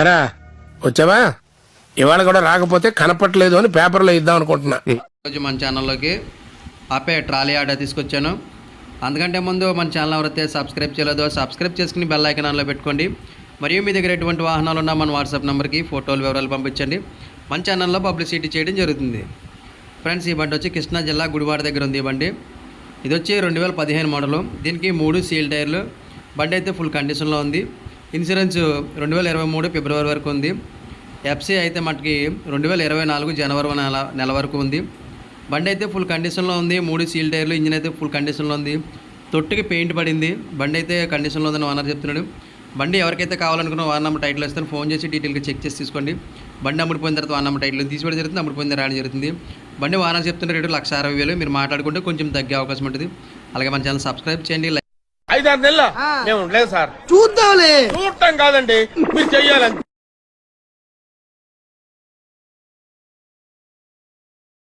ఎరా వచ్చావా? ఇవాళ కూడా రాకపోతే కనపట్లేదు అని పేపర్లో ఇద్దాం అనుకుంటున్నా. రోజు మన ఛానల్లోకి ఆపే ట్రాలీ ఆర్డర్ తీసుకొచ్చాను. అందుకంటే ముందు మన ఛానల్ ఎవరైతే సబ్స్క్రైబ్ చేయలేదో సబ్స్క్రైబ్ చేసుకుని బెల్ ఐకాన్ ఆన్లో పెట్టుకోండి. మరియు మీ దగ్గర ఎటువంటి వాహనాలు ఉన్నా మన వాట్సాప్ నెంబర్కి ఫోటోలు వివరాలు పంపించండి. మన ఛానల్లో పబ్లిసిటీ చేయడం జరుగుతుంది. ఫ్రెండ్స్ ఈ బండి వచ్చి కృష్ణా జిల్లా గుడివాడ దగ్గర ఉంది ఈ బండి. ఇది వచ్చి రెండు వేల పదిహేను మోడలు. దీనికి మూడు సీల్ టైర్లు. బండి అయితే ఫుల్ కండిషన్లో ఉంది. ఇన్సూరెన్స్ రెండు వేల ఇరవై మూడు ఫిబ్రవరి వరకు ఉంది. ఎఫ్సీ అయితే మనకి రెండు వేల ఇరవై నాలుగు జనవరి నెల నెల వరకు ఉంది. బండి అయితే ఫుల్ కండిషన్లో ఉంది. మూడు సీల్ టైర్లు ఇంజిన్ అయితే ఫుల్ కండిషన్లో ఉంది. తొట్టుకి పెయింట్ పడింది. బండి అయితే కండిషన్లో ఉందని ఓనర్ చెప్తున్నాడు. బండి ఎవరికైతే కావాలనుకున్న వార్ నెంబర్ టైటిల్ ఇస్తాను. ఫోన్ చేసి డీటెయిల్గా చెక్ చేసి తీసుకోండి. బండి అమ్ముడిపోయిన తర్వాత వార్ నెంబర్ టైటిల్ తీసుకోవడం జరుగుతుంది. అమ్ముడిపోయిన రావడం జరుగుతుంది. బండి వారానికి చెప్తున్న రేటు లక్ష అరవై వేలు. మీరు మాట్లాడుకుంటే కొంచెం తగ్గే అవకాశం ఉంటుంది. అలాగే మన ఛానల్ సబ్స్క్రైబ్ చేయండి. ఐదారు నెలల మేము ఉండలేదు సార్. చూద్దాంలే. చూడటం కాదండి మీరు చెయ్యాలంతే